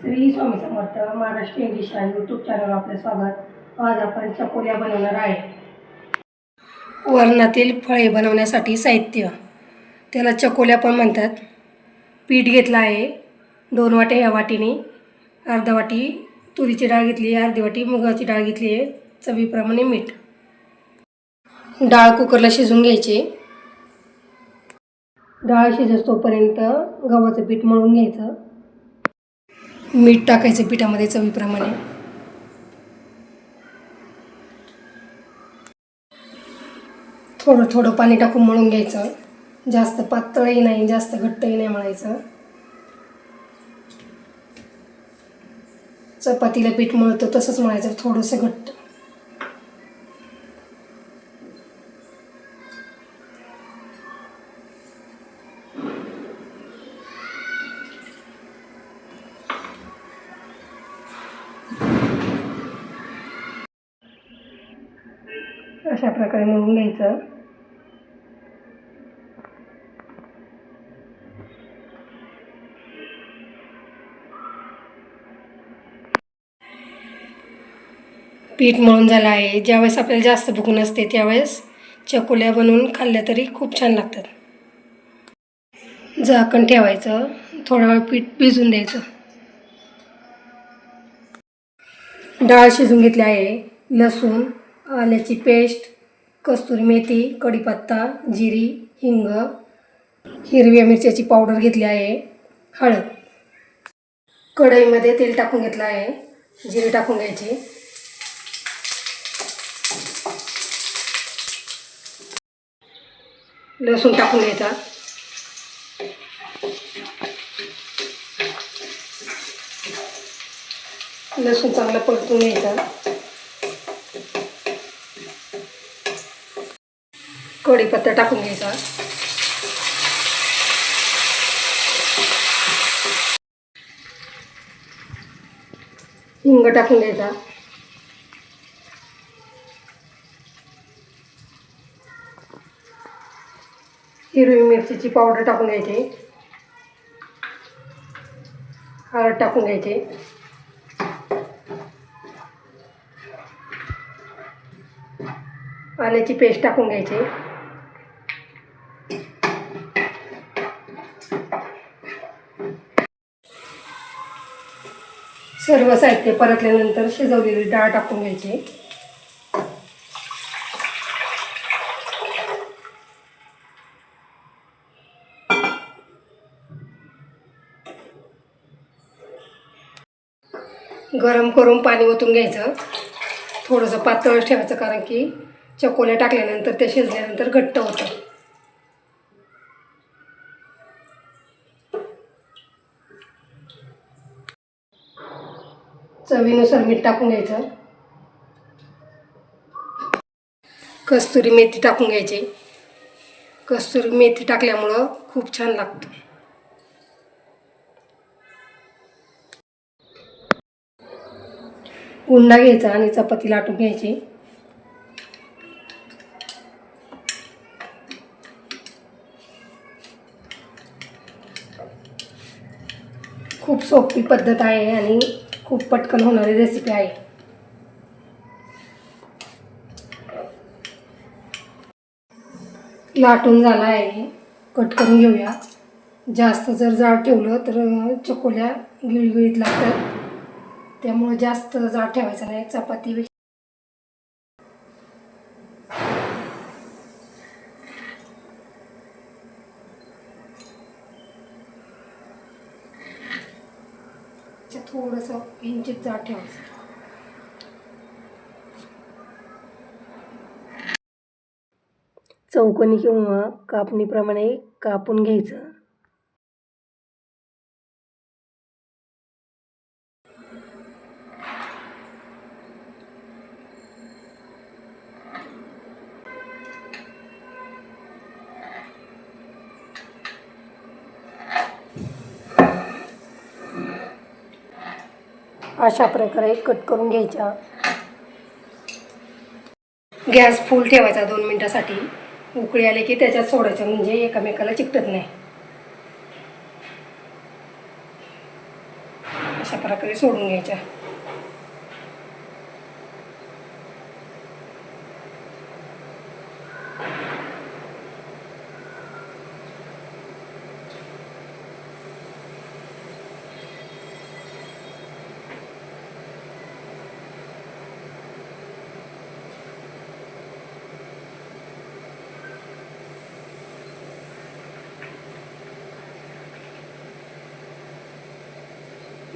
Shri Swami Samarth Maharashtra English YouTube channel आपले स्वागत. आज आपण चकोल्या बनवणार आहे. वरणातील फळे बनवण्यासाठी साहित्य. त्याला चकोल्या पण म्हणतात. पीठ घेतलं आहे. दोन वाटे या वाटीने. अर्धा वाटी तुरीची डाळ घेतली आहे. अर्धी वाटी मुगाची डाळ घेतली आहे. चवीप्रमाणे मीठ. डाळ कुकरला शिजून घ्यायची. डाळ शिजतोपर्यंत गव्हाचं पीठ मळून घ्यायचं. मीठ टाकायचं पिठामध्ये चवीप्रमाणे. थोडं थोडं पाणी टाकून मळून घ्यायचं. जास्त पातळही नाही जास्त घट्टही नाही मळायचं. चपातीला पीठ मळतं तसंच मळायचं. थोडंसं घट्ट. अशा प्रकारे मळून घ्यायचं? पीठ मळून झालं आहे. ज्यावेळेस आपल्याला जास्त भूक नसते त्यावेळेस चकोल्या बनवून खाल्ल्या तरी खूप छान लागतात. झाकण ठेवायचं. थोडा वेळ पीठ भिजून द्यायचं. डाळ शिजून घेतली आहे. लसूण आल्याची पेस्ट कस्तुरी मेथी कढीपत्ता जिरी हिंग हिरव्या मिरच्याची पावडर घेतली आहे हळद. कढईमध्ये तेल टाकून घेतलं आहे जिरे टाकून घ्यायची. लसूण टाकून घ्यायचा. लसूण चांगला परतून घ्यायचा. कढीपत्ता टाकून घ्यायचा. हिंग टाकून घ्यायचा. हिरवी मिरचीची पावडर टाकून घ्यायची. हळद टाकून घ्यायची. आल्याची पेस्ट टाकून घ्यायची. सर्व साहित्य परतल्यानंतर शिजवलेली डाळ टाकून घ्यायची. गरम करून पाणी ओतून घ्यायचं. थोडंसं पातळ ठेवायचं कारण की चकोल्या टाकल्यानंतर ते शिजल्यानंतर घट्ट होतं. चवीनुसार मीठ टाकून घ्यायचं. कस्तुरी मेथी टाकून घ्यायची. कस्तुरी मेथी टाकल्यामुळं खूप छान लागतं. उंडा घ्यायचा आणि चपाती लाटून घ्यायची. खूप सोपी पद्धत आहे आणि खूप पटकन होणारी रेसिपी आहे. लाटून झाला आहे कट करून घेऊया. जास्त जर जाड ठेवलं तर चकोल्या गिळगिळीत लागतात. त्यामुळे जास्त जाड ठेवायचं नाही. चपाती थोडंसं इंचित जाड ठेवायचं. चौकोनी किंवा कापणीप्रमाणे कापून घ्यायचं. अशा प्रकारे कट करून घ्यायच्या. गॅस फुल ठेवायचा दोन मिनटासाठी. उकळी आले की त्याच्यात सोडायचं म्हणजे एकमेकाला चिकटत नाही. अशा प्रकारे सोडून घ्यायच्या.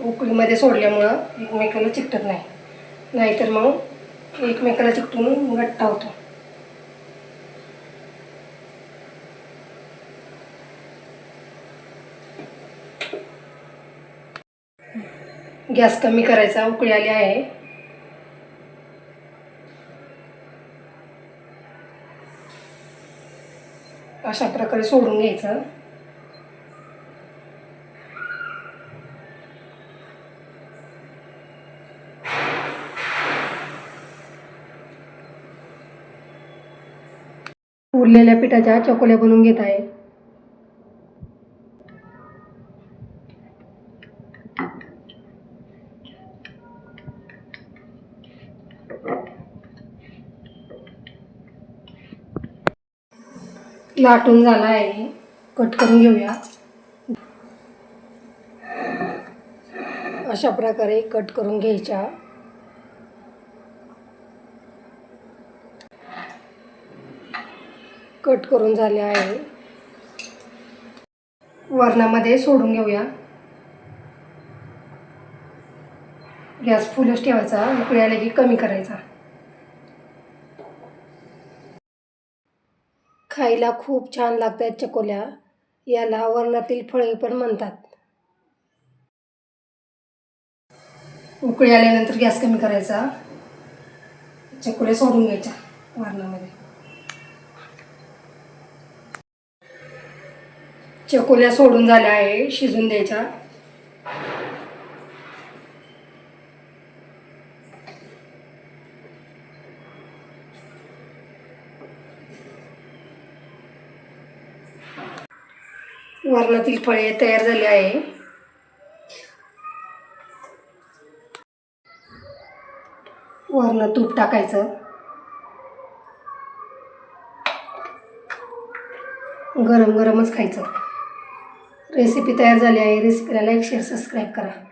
उकळीमध्ये सोडल्यामुळं एकमेकाला चिकटत नाही. नाहीतर मग एकमेकाला चिकटून गट्टा होतो. गॅस कमी करायचा उकळी आली आहे. अशा प्रकारे सोडून घ्यायचं. उरलेल्या पिठाच्या चकोल्या बनवून घेत आहे. लाटून झाला आहे. कट करून घेऊया. अशा प्रकारे कट करून घ्यायच्या. कट करून झाले आहे. वरणामध्ये सोडून घेऊया. गॅस फुलच ठेवायचा उकळी आले की कमी करायचा. खायला खूप छान लागतात चकोल्या. याला वरणातील फळे पण म्हणतात. उकळी आल्यानंतर गॅस कमी करायचा. चकोल्या सोडून घ्यायच्या वरणामध्ये. चकोल्या सोडून झाल्या आहे शिजून द्यायच्या. वरणातील फळे तयार झाले आहे. वरनं तूप टाकायचं. गरम गरमच खायचं. रेसिपी तयार झाली आहे. रेसिपीला लाईक शेअर सबस्क्राईब करा.